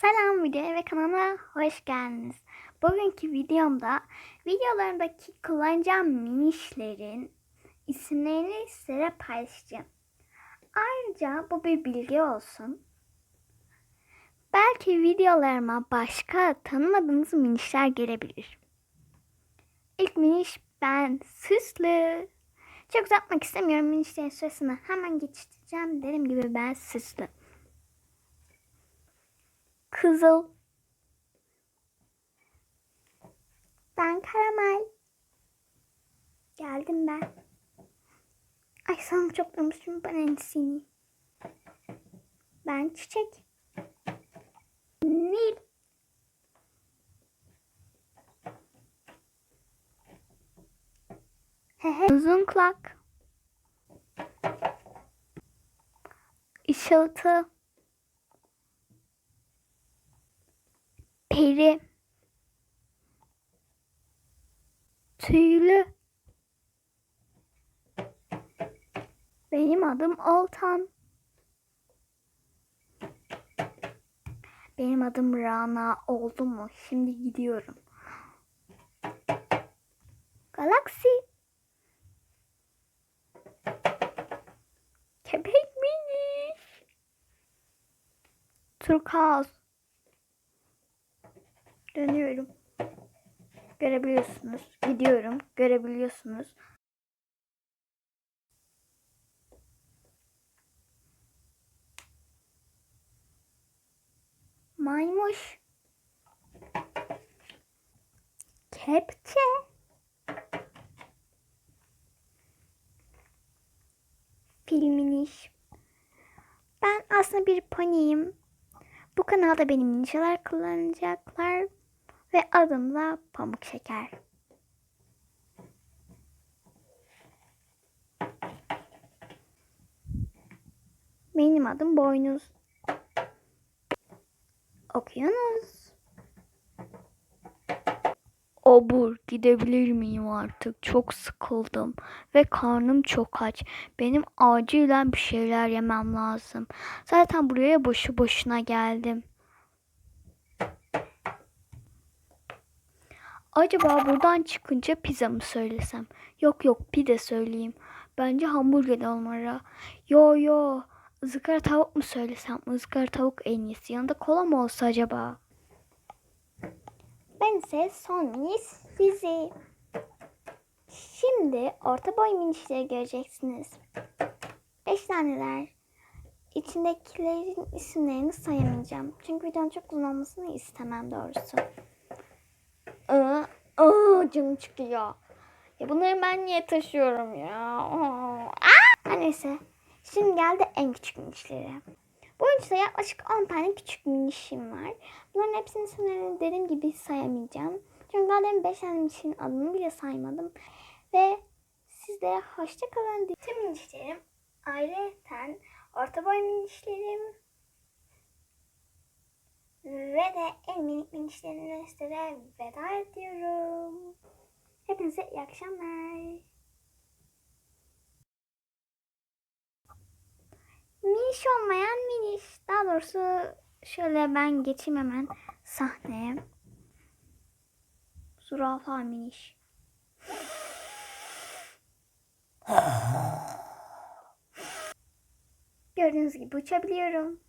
Selam videoya ve kanalıma hoş geldiniz. Bugünkü videomda videolarımdaki kullanacağım minişlerin isimlerini size paylaşacağım. Ayrıca bu bir bilgi olsun. Belki videolarıma başka tanımadığınız minişler gelebilir. İlk miniş ben süslü. Çok uzatmak istemiyorum minişlerin sırasını hemen geçeceğim. Dediğim gibi ben süslü. Kızıl. Ben karamel. Geldim ben. Ay sana çok durmuşum ben endisini. Ben çiçek. Nil. Uzun kulak. Işıltı. Peri. Tüylü. Benim adım Oltan. Benim adım Rana oldu mu? Şimdi gidiyorum. Galaksi. Köpek mini. Turkuaz. Dönüyorum. Görebiliyorsunuz. Gidiyorum. Görebiliyorsunuz. Maymuş. Kepçe. Filminiş. Ben aslında bir poniyim. Bu kanalda benim ninjalar kullanacaklar ve adım da Pamuk Şeker. Benim adım Boynuz. Okyanus. Obur gidebilir miyim artık? Çok sıkıldım ve karnım çok aç. Benim acilen bir şeyler yemem lazım. Zaten buraya boşu boşuna geldim. Acaba buradan çıkınca pizza mı söylesem? Yok yok pide söyleyeyim. Bence hamburger olmalı. Yo yo ızgara tavuk mu söylesem? Izgara tavuk en iyisi. Yanında kola mı olsa acaba? Ben ise son sizi. Şimdi orta boy minişleri göreceksiniz. Beş taneler. İçindekilerin isimlerini sayamayacağım. Çünkü videonun çok uzun olmasını istemem doğrusu. Aa, canım çıkıyor. Ya bunları ben niye taşıyorum ya? Aa, neyse. Şimdi geldi en küçük minişleri. Bu oyuncuda yaklaşık 10 tane küçük minişim var. Bunların hepsinin isimlerini dediğim gibi sayamayacağım. Çünkü daha demin 5 tane minişin adını bile saymadım. Ve sizlere hoşça kalın. Tüm minişlerim ayrıca orta boy minişlerim ve de minik minişlerimle sizlere veda ediyorum. Hepinize iyi akşamlar. Miniş olmayan miniş. Daha doğrusu şöyle ben geçeyim hemen sahneye. Zürafa miniş. Gördüğünüz gibi uçabiliyorum.